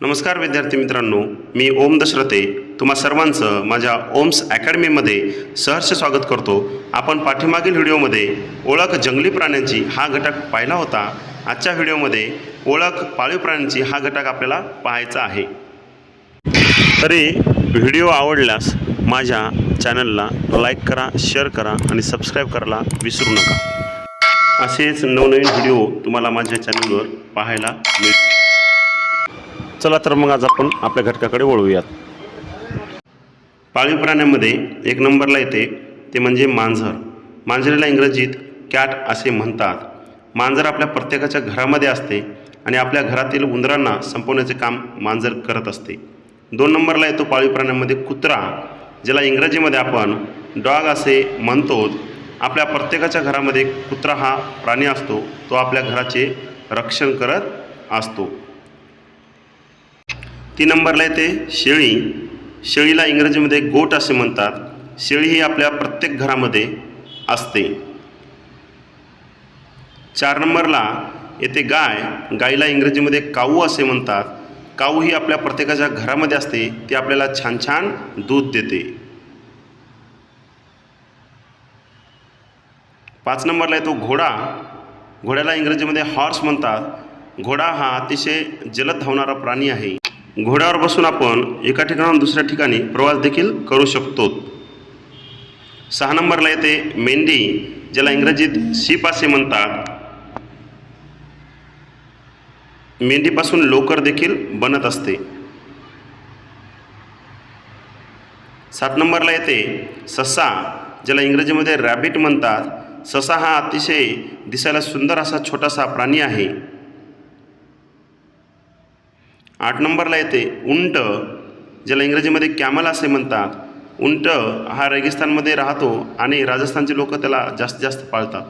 नमस्कार विद्यार्थी मित्रांनो मी ओम दशरथे. तुम्हा सर्वांचं माझ्या ओम्स अकॅडमीमध्ये सहर्ष स्वागत करतो. आपण पाठीमागील व्हिडिओमध्ये ओळख जंगली प्राण्यांची हा घटक पाहिला होता. आजच्या व्हिडिओमध्ये ओळख पाळीव प्राण्यांची हा घटक आपल्याला पाहायचा आहे. तरी व्हिडिओ आवडल्यास माझ्या चॅनलला लाईक करा शेअर करा आणि सबस्क्राईब करायला विसरू नका. असेच नवनवीन व्हिडिओ तुम्हाला माझ्या चॅनलवर पाहायला मिळतील. चला तर मग आज आपण आपल्या घटकाकडे वळूयात. पाळीव प्राण्यांमध्ये एक नंबरला येते ते म्हणजे मांजर. मांजरीला इंग्रजीत कॅट असे म्हणतात. मांजर आपल्या प्रत्येकाच्या घरामध्ये असते आणि आपल्या घरातील उंदरांना संपवण्याचे काम मांजर करत असते. दोन नंबरला येतो पाळीव प्राण्यांमध्ये कुत्रा ज्याला इंग्रजीमध्ये आपण डॉग असे म्हणतो. आपल्या प्रत्येकाच्या घरामध्ये कुत्रा हा प्राणी असतो तो आपल्या घराचे रक्षण करत असतो. तीन नंबरला येते शेळी. शेळीला इंग्रजीमध्ये गोट असे म्हणतात. शेळी ही आपल्या प्रत्येक घरामध्ये असते. चार नंबरला येते गाय. गाईला इंग्रजीमध्ये काऊ असे म्हणतात. काऊ ही आपल्या प्रत्येकाच्या घरामध्ये असते. ती आपल्याला छान छान दूध देते. पाच नंबरला येतो घोडा. घोड्याला इंग्रजीमध्ये हॉर्स म्हणतात. घोडा हा अतिशय जलद धावणारा प्राणी आहे. घोड्यावर बसून आपण एका ठिकाणाहून दुसऱ्या ठिकाणी प्रवास देखील करू शकतो. सहा नंबरला येते मेंढी ज्याला इंग्रजीत शिप असे म्हणतात. मेंढीपासून लोकर देखील बनत असते. सात नंबरला येते ससा ज्याला इंग्रजीमध्ये रॅबिट म्हणतात. ससा हा अतिशय दिसायला सुंदर असा छोटासा प्राणी आहे. आठ नंबरला येते. उंट ज्याला इंग्रजीमध्ये कॅमल असे म्हणतात. उंट हा रेगिस्तानमध्ये राहतो आणि राजस्थानचे लोक त्याला जास्तीत जास्त पाळतात.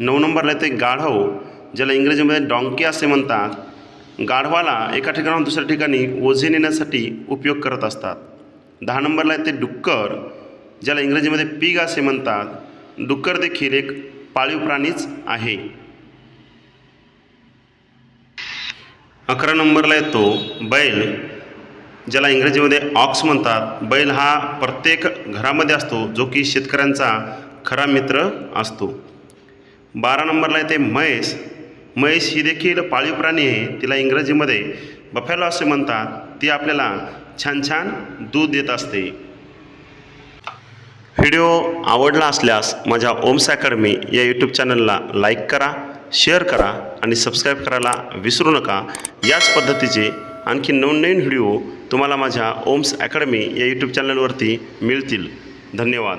नऊ नंबरला येते गाढव ज्याला इंग्रजीमध्ये डॉंकी असे म्हणतात. गाढवाला एका ठिकाणाहून दुसऱ्या ठिकाणी ओझे नेण्यासाठी उपयोग करत असतात. दहा नंबरला येते डुक्कर ज्याला इंग्रजीमध्ये पिग असे म्हणतात. डुक्कर देखील एक पाळीव प्राणीच आहे. अकरा नंबरला येतो बैल ज्याला इंग्रजीमध्ये ऑक्स म्हणतात. बैल हा प्रत्येक घरामध्ये असतो जो की शेतकऱ्यांचा खरा मित्र असतो. बारा नंबरला येते म्हैस म्हैस ही देखील पाळीव प्राणी आहे. तिला इंग्रजीमध्ये बफेलो असे म्हणतात. ती आपल्याला छान छान दूध देत असते. व्हिडिओ आवडला असल्यास माझ्या ओम्स अकॅडमी या यूट्यूब चॅनलला लाईक करा. शेअर करा आणि सबस्क्राईब करायला विसरू नका. याच पद्धतीचे आणखी नवनवीन व्हिडिओ तुम्हाला माझ्या ओम्स अकॅडमी या यूट्यूब चॅनलवरती मिळतील. धन्यवाद.